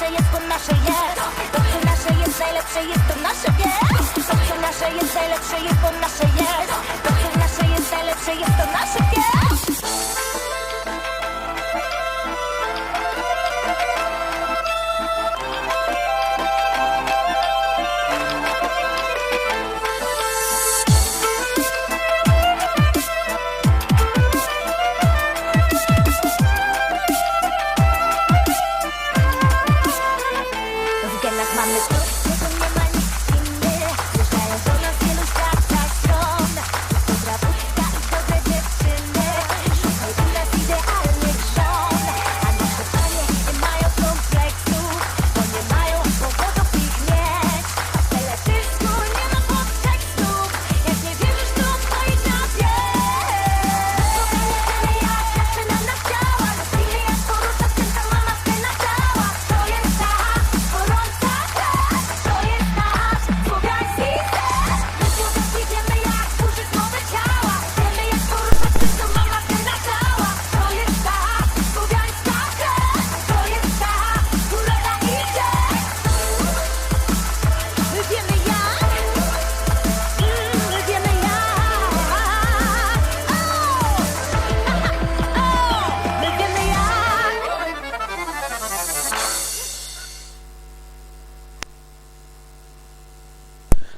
najlepsze jest, bo nasze jest. To co nasze jest najlepsze jest, to nasze jest To co nasze jest najlepsze jest, bo nasze jest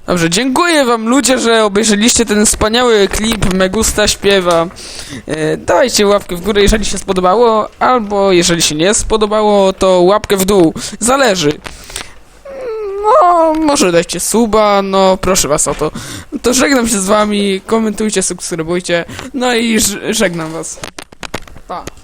Dobrze, dziękuję wam ludzie, że obejrzeliście ten wspaniały klip Megusta śpiewa. E, dajcie łapkę w górę, jeżeli się spodobało, albo jeżeli się nie spodobało, to łapkę w dół. Zależy. No, może dajcie suba, no proszę was o to. To żegnam się z wami, komentujcie, subskrybujcie, no i żegnam was. Pa.